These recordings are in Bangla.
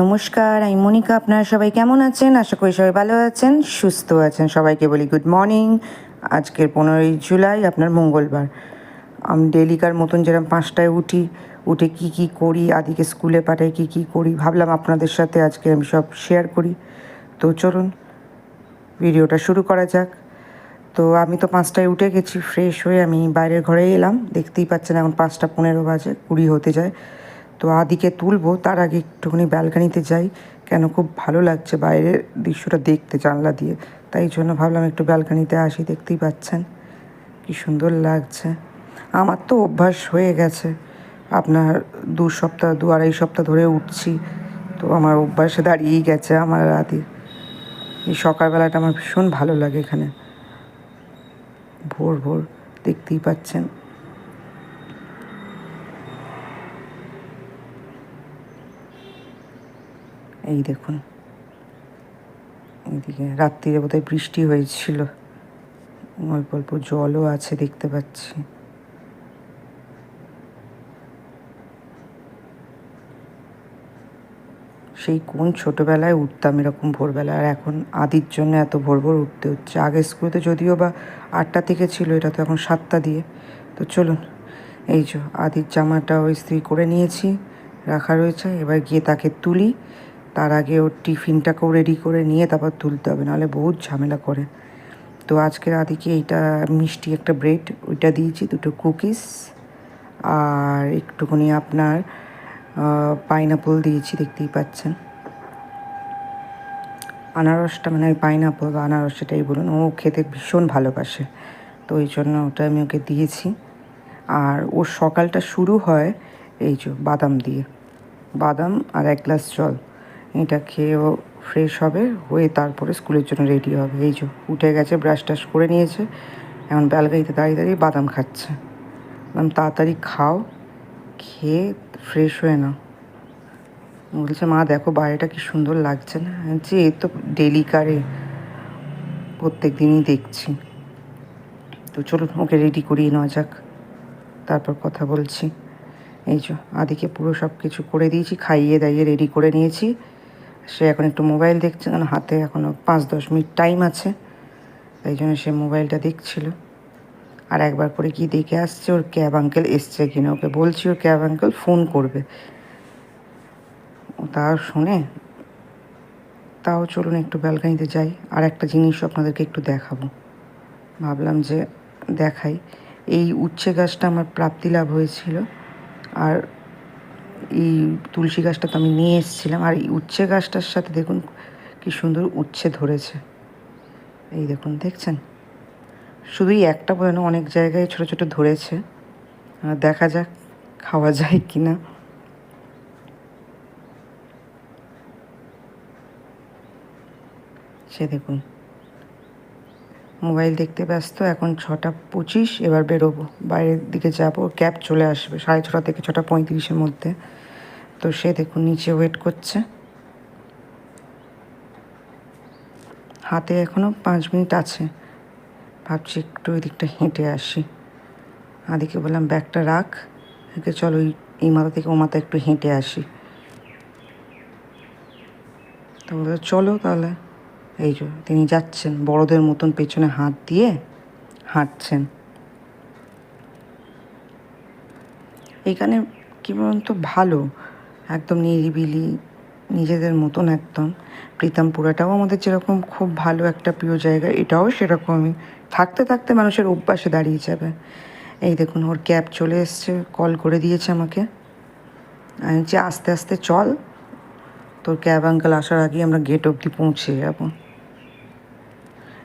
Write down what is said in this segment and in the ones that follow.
নমস্কার, আমি মনিকা, আপনারা সবাই কেমন আছেন? আশা করি সবাই ভালো আছেন, সুস্থ আছেন। সবাইকে বলি গুড মর্নিং আজকের পনেরোই জুলাই, আপনার মঙ্গলবার। আমি ডেলিকার মতন যেরকম পাঁচটায় উঠি, উঠে কি কি করি, আদিকে স্কুলে পাঠাই, কি কি করি, ভাবলাম আপনাদের সাথে আজকে আমি সব শেয়ার করি। তো চলুন ভিডিওটা শুরু করা যাক। তো আমি তো পাঁচটায় উঠে গেছি ফ্রেশ হয়ে আমি বাইরের ঘরে এলাম। দেখতেই পাচ্ছেন এখন পাঁচটা পনেরো বাজে, কুড়ি হতে যায়। তো আদিকে তুলবো, তার আগে একটুখানি ব্যালকানিতে যাই। কেন? খুব ভালো লাগছে বাইরের দৃশ্যটা দেখতে জানলা দিয়ে। তাই জন্য ভাবলাম একটু ব্যালকানিতে আসি, দেখতেই পাচ্ছেন। কি সুন্দর লাগছে। আমার তো অভ্যাস হয়ে গেছে। আপনার দু সপ্তাহ, দু আড়াই সপ্তাহ ধরে উঠছি। তো আমার অভ্যাসে দাঁড়িয়েই গেছে আমার আদি এই সকালবেলাটা আমার ভীষণ ভালো লাগে এখানে। ভোর ভোর, দেখতেই পাচ্ছেন। এই দেখুন। এইদিকে রাত্রিরে বোধহয় বৃষ্টি হয়েছিল। অল্প অল্প জলও আছে দেখতে পাচ্ছি। সেই কোন ছোটোবেলায় উঠতাম এরকম ভোরবেলা, আর এখন আদির জন্য এত ভোর ভোর উঠতে হচ্ছে। আগে স্কুলে তো যদিও বা আটটা থেকে ছিল, এটা তো এখন সাতটা দিয়ে। তো চলুন, এই যে আদির জামাটাও ইস্ত্রি করে নিয়েছি, রাখা রয়েছে, এবার গিয়ে তাকে তুলি। তার আগে ওর টিফিনটাকেও রেডি করে নিয়ে তারপর তুলতে হবে, নাহলে বহুত ঝামেলা করে। তো আজকের আদিকে এইটা মিষ্টি একটা ব্রেড ওইটা দিয়েছি, দুটো কুকিজ আর একটুখানি আপনার পাইনাপল দিয়েছি, দেখতেই পাচ্ছেন। আনারসটা মানে ওই পাইনাপল বা আনারস সেটাই বলুন, ও খেতে ভীষণ ভালোবাসে। তো ওই জন্য ওটা আমি ওকে দিয়েছি। আর ওর সকালটা শুরু হয় এই যে বাদাম দিয়ে। বাদাম আর এক গ্লাস জল। এটা খেয়ে ও ফ্রেশ হবে, হয়ে তারপরে স্কুলের জন্য রেডি হবে। এই যে উঠে গেছে ব্রাশ টাশ করে নিয়েছে, এখন ব্যালগাড়িতে দাঁড়িয়ে দাঁড়িয়ে বাদাম খাচ্ছে। বললাম, তাড়াতাড়ি খাও, খেয়ে ফ্রেশ হয়ে নাও। বলছে, মা, দেখো বাইরেটা কি সুন্দর লাগছে না? যে এ তো ডেলি কারে প্রত্যেক দিনই দেখছি। তো চলুন, ওকে রেডি করিয়ে নেওয়া যাক। তারপর কথা বলছি। এই যে আদিকে পুরো সব কিছু করে দিয়েছি, খাইয়ে দাইয়ে রেডি করে নিয়েছি। সে এখন একটু মোবাইল দেখছে, কারণ হাতে এখনও পাঁচ দশ মিনিট টাইম আছে, তাই জন্য সে মোবাইলটা দেখছিল। আর একবার করে কি দেখে আসছে, ওর ক্যাব আঙ্কেল এসছে কিনা, ওকে বলছি ওর ক্যাব আঙ্কেল ফোন করবে। তাও শুনে? তাও চলুন একটু ব্যালকানিতে যাই, আর একটা জিনিসও আপনাদেরকে একটু দেখাবো। ভাবলাম যে দেখাই। এই উচ্ছে গাছটা আমার প্রাপ্তি লাভ হয়েছিল, আর এই তুলসী গাছটা তো আমি নিয়ে এসেছিলাম। আর এই উচ্ছে গাছটার সাথে দেখুন কি সুন্দর উচ্ছে ধরেছে। এই দেখুন, দেখছেন? শুধুই একটা বলে না অনেক জায়গায় ছোটো ছোটো ধরেছে। দেখা যাক খাওয়া যায় কি না সে দেখুন মোবাইল দেখতে ব্যস্ত, এখন ছটা পঁচিশ, এবার বেরোবো। বাইরের দিকে যাব, ক্যাব চলে আসবে, সাড়ে ছটা থেকে ছটা পঁয়ত্রিশের মধ্যে। তো সে দেখুন নিচে ওয়েট করছে। হাতে এখনও পাঁচ মিনিট আছে। ভাবছি একটু ওই দিকটা হেঁটে আসি। আদিকে বললাম, ব্যাগটা রাখ। একে, চলো এই মাথা থেকে ও মাথা একটু হেঁটে আসি। তো চলো তাহলে। এই যে তিনি যাচ্ছেন, বড়দের মতন পেছনে হাত দিয়ে হাঁটছেন। এখানে কী বলুন তো, ভালো, একদম নিরিবিলি, নিজেদের মতন একদম। প্রীতামপুরাটাও আমাদের যেরকম খুব ভালো একটা প্রিয় জায়গা, এটাও সেরকমই। থাকতে থাকতে মানুষের অভ্যাসে দাঁড়িয়ে যাবে। এই দেখুন, ওর ক্যাব চলে এসছে, কল করে দিয়েছে আমাকে। আমি যে আস্তে আস্তে চল। তোর ক্যাব আঙ্কেল আসার আগে আমরা গেট অবধি পৌঁছে যাব।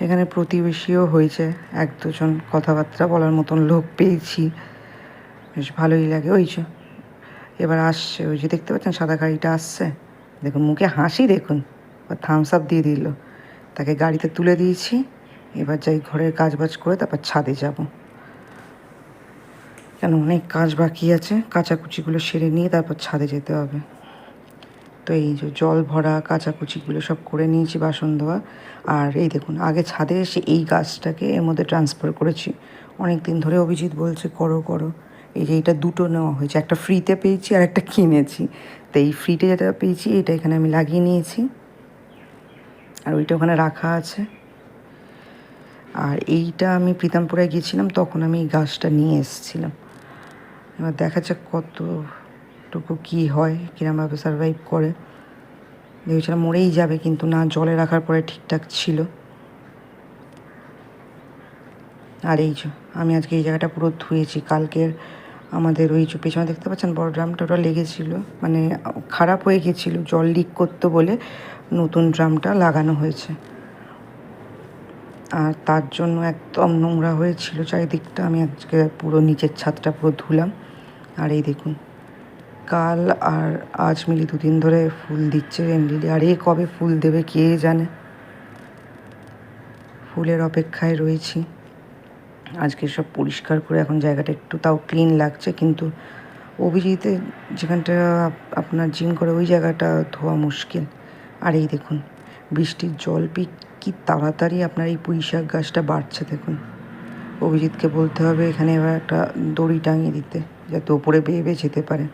এখানে প্রতিবেশীও হয়েছে, এক দুজন কথাবার্তা বলার মতন লোক পেয়েছি। বেশ ভালোই লাগে। ওই যে, এবার আসছে, ওই যে দেখতে পাচ্ছেন সাদা গাড়িটা আসছে? দেখুন, মুখে হাসি দেখুন। থামস আপ দিয়ে দিল। তাকে গাড়িতে তুলে দিয়েছি, এবার যাই ঘরের কাজ বাজ করে তারপর ছাদে যাব। কেন, অনেক কাজ বাকি আছে। কাচাকুচিগুলো সেরে নিয়ে তারপর ছাদে যেতে হবে। তো এই যে জল ভরা কাচাকুচিগুলো সব করে নিয়েছি বাসন ধোয়া। আর এই দেখুন, আগে ছাদে এসে এই গাছটাকে এর মধ্যে ট্রান্সফার করেছি। অনেক দিন ধরে অভিজিৎ বলছে, করো করো। এই যে এটা দুটো নেওয়া হয়েছে, একটা ফ্রিতে পেয়েছি আর একটা কিনেছি। তো এই ফ্রিতে যেটা পেয়েছি, এটা এখানে আমি লাগিয়ে নিয়েছি। আর ওইটা ওখানে রাখা আছে। আর এইটা আমি প্রীতামপুরে গিয়েছিলাম, তখন আমি এই গাছটা নিয়ে এসেছিলাম। এবার দেখা যাক কতটুকু কী হয় কীরমভাবে সার্ভাইভ করে। ভেবেছিলাম মরেই যাবে, কিন্তু না, জলে রাখার পরে ঠিকঠাক ছিল। আর এই যে, আমি আজকে এই জায়গাটা পুরো ধুয়েছি। কালকের আমাদের ওই যে পেছনে দেখতে পাচ্ছেন, বড় ড্রামটা ওটা লেগেছিলো। মানে খারাপ হয়ে গেছিল, জল লিক করতো বলে নতুন ড্রামটা লাগানো হয়েছে। আর তার জন্য একদম নোংরা হয়েছিল, চারিদিকটা। আমি আজকে পুরো নিচের ছাদটা পুরো ধুলাম। আর এই দেখুন কাল আর আজ মিলি দুদিন ধরে ফুল দিচ্ছে রেনলিলি আর এ কবে ফুল দেবে কে জানে? ফুলের অপেক্ষায় রয়েছি। আজকে সব পরিষ্কার করে এখন জায়গাটা একটু তাও ক্লিন লাগছে, কিন্তু অভিজিতে যেখানটা আপনার জিম করে ওই জায়গাটা ধোয়া মুশকিল। আর এই দেখুন, বৃষ্টির জল পি, কি তাড়াতাড়ি আপনার এই পুঁই শাক গাছটা বাড়ছে দেখুন। অভিজিৎকে বলতে হবে এখানে এবার একটা দড়ি টাঙিয়ে দিতে, যাতে ওপরে বেয়ে বেয়ে যেতে পারে।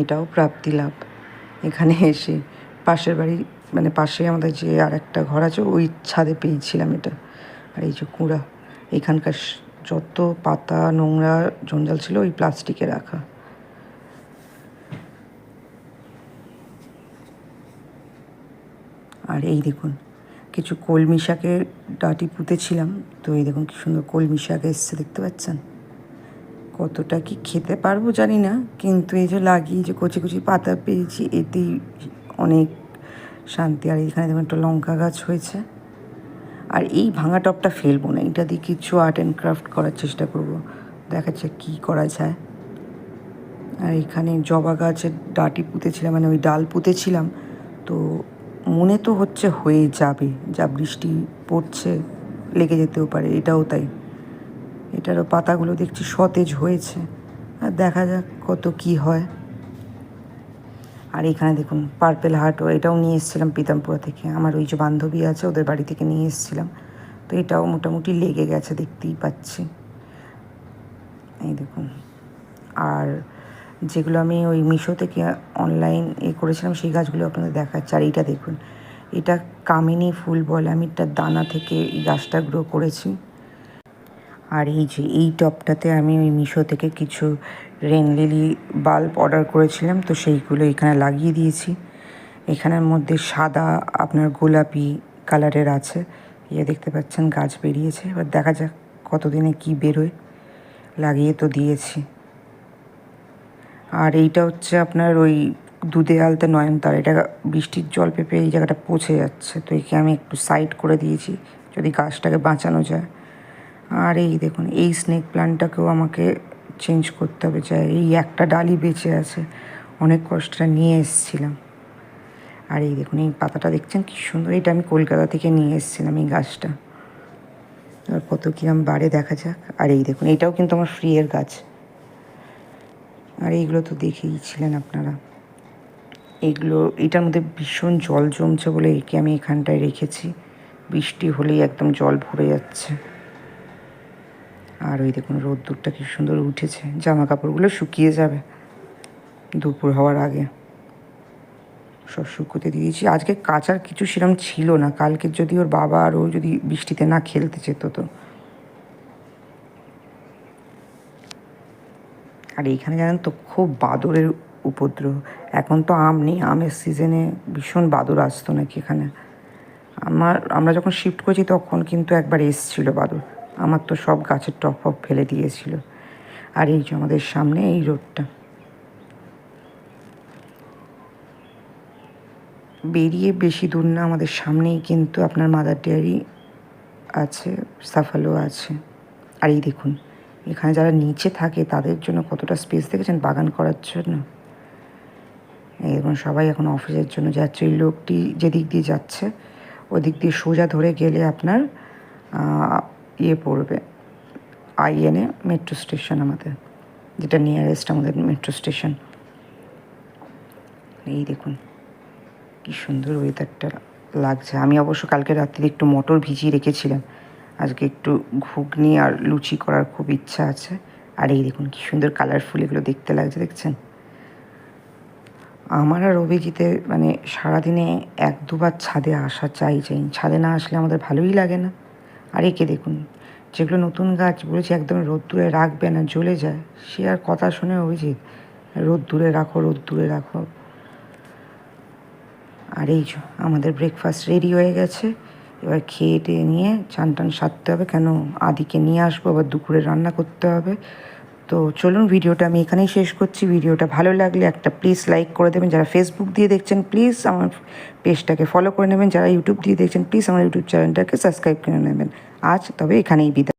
এটাও প্রাপ্তি লাভ। এখানে এসে পাশের বাড়ি মানে পাশে আমাদের যে আর একটা ঘর আছে, ওই ছাদে পেয়েছিলাম এটা। আর এই যে কুঁড়া, এখানকার যত পাতা, নোংরা, জঞ্জাল ছিল, ওই প্লাস্টিকে রাখা। আর এই দেখুন, কিছু কলমি শাকের ডাঁটি পুঁতেছিলাম। তো এই দেখুন, কি সুন্দর কলমি শাক এসছে, দেখতে পাচ্ছেন? কতটা কি খেতে পারব জানি না, কিন্তু এই যে লাগিয়ে যে কচি কচি পাতা পেয়েছি, এতেই অনেক শান্তি। আর এখানে দেখুন একটা লঙ্কা গাছ হয়েছে। আর এই ভাঙা টপটা ফেলব না, এটা দিয়ে কিছু আর্ট অ্যান্ড ক্রাফট করার চেষ্টা করব। দেখা যাক কী করা যায়। আর এখানে জবা গাছের ডাঁটি পুঁতেছিলাম মানে ওই ডাল পুঁতেছিলাম, তো মনে তো হচ্ছে হয়ে যাবে, যা বৃষ্টি পড়ছে, লেগে যেতেও পারে, এটাও তাই। এটারও পাতাগুলো দেখছি সতেজ হয়েছে। আর দেখা যাক কত কি হয়। আর এখানে দেখুন পার্পেল হার্টও এটাও নিয়ে এসেছিলাম পিতামপুরা থেকে। আমার ওই যে বান্ধবী আছে, ওদের বাড়ি থেকে নিয়ে এসেছিলাম। তো এটাও মোটামুটি লেগে গেছে, দেখতেই পাচ্ছি। এই দেখুন। আর যেগুলো আমি ওই মিশো থেকে অনলাইন এ করেছিলাম, সেই গাছগুলো আপনাদের দেখাচ্ছি। আর এইটা দেখুন, এটা কামিনী ফুল বলে আমি একটা দানা থেকে এই গাছটা গ্রো করেছি। আর এই যে, এই টপটাতে আমি ওই মিশো থেকে কিছু রেন লিলি বাল্ব অর্ডার করেছিলাম, তো সেইগুলো এখানে লাগিয়ে দিয়েছি। এখানের মধ্যে সাদা আপনার গোলাপি কালারের আছে ইয়ে দেখতে পাচ্ছেন গাছ বেরিয়েছে, এবার দেখা যাক কতদিনে কি বেরোয়। লাগিয়ে তো দিয়েছি। আর এইটা হচ্ছে আপনার ওই দুধে আলতে নয়নতারা, এটা বৃষ্টির জল পেপে এই জায়গাটা পচে যাচ্ছে, তো একে আমি একটু সাইড করে দিয়েছি, যদি গাছটাকে বাঁচানো যায়। আর এই দেখুন, এই স্নেক প্ল্যান্টটাকেও আমাকে চেঞ্জ করতে হবে চাই এই একটা ডালই বেঁচে আছে। অনেক কষ্টটা নিয়ে এসেছিলাম। আর এই দেখুন, এই পাতাটা দেখছেন কি সুন্দর, এটা আমি কলকাতা থেকে নিয়ে এসেছিলাম এই গাছটা। এবার কত কিরম বাড়ে দেখা যাক। আর এই দেখুন, এটাও কিন্তু আমার ফ্রিয়ের গাছ। আর এইগুলো তো দেখেইছিলেন আপনারা। এগুলো এটার মধ্যে ভীষণ জল জমছে বলে একে আমি এখানটায় রেখেছি। বৃষ্টি হলেই একদম জল ভরে যাচ্ছে। আর ওই দেখুন রোদ্দুরটা কি সুন্দর উঠেছে জামা কাপড়গুলো শুকিয়ে যাবে। দুপুর হওয়ার আগে। সব শুকোতে দিয়েছি। আজকে কাচার কিছু সেরকম ছিল না। কালকে যদি ওর বাবা আর ও যদি বৃষ্টিতে না খেলতে যেত তো। আর এইখানে জানেন তো খুব বাদরের উপদ্রব। এখন তো আম নেই। আমের সিজনে ভীষণ বাদর আসতো নাকি এখানে। আমার, আমরা যখন শিফট করেছি তখন কিন্তু একবার এসছিল বাদর। আমার তো সব গাছের টপ ফপ ফেলে দিয়েছিল। আর এই যে আমাদের সামনে এই রোডটা। বেরিয়ে বেশি দূর না, আমাদের সামনেই কিন্তু আপনার মাদার ডেয়ারি আছে সাফালো আছে। আর এই দেখুন, এখানে যারা নিচে থাকে তাদের জন্য কতটা স্পেস দেখেছেন? বাগান করার জন্য। দেখুন, সবাই এখন অফিসের জন্য যাচ্ছে। ওই লোকটি যেদিক দিয়ে যাচ্ছে, ওদিক দিয়ে সোজা ধরে গেলে আপনার ইয়ে পড়বে। আইএনএ মেট্রো স্টেশন আমাদের, যেটা নিয়ারেস্ট আমাদের মেট্রো স্টেশন এই দেখুন, কি সুন্দর ওয়েদারটা লাগছে। আমি অবশ্য কালকে রাত্রিতে একটু মটর ভিজিয়ে রেখেছিলাম। আজকে একটু ঘুগনি আর লুচি করার খুব ইচ্ছা আছে। আর এই দেখুন, কি সুন্দর কালারফুল এগুলো দেখতে লাগছে, দেখছেন? আমার আর অভিজিতের মানে সারাদিনে এক দুবার ছাদে আসা চাই চাই। ছাদে না আসলে আমাদের ভালোই লাগে না। আর একে দেখুন, যেগুলো নতুন গাছ, বলেছি একদম রোদ দূরে রাখবে না, জ্বলে যায়। সে আর কথা শুনে অভিজিৎ দূরে রাখো রোদ দূরে রাখো। আর এই আমাদের ব্রেকফাস্ট রেডি হয়ে গেছে, এবার খেয়ে টেয়ে নিয়ে চান টান সারতে হবে, কেন আদিকে নিয়ে আসব, আবার দুপুরে রান্না করতে হবে। তো চলুন ভিডিওটা, আমি এখানেই শেষ করছি। ভিডিওটা ভালো লাগলে একটা প্লিজ লাইক করে দেবেন। যারা ফেসবুক দিয়ে দেখছেন প্লিজ আমার পেজটাকে ফলো করে নেবেন। যারা ইউটিউব দিয়ে দেখছেন প্লিজ আমার ইউটিউব চ্যানেলটাকে সাবস্ক্রাইব করে নেবেন। আজ তবে এখানেই বিদায়।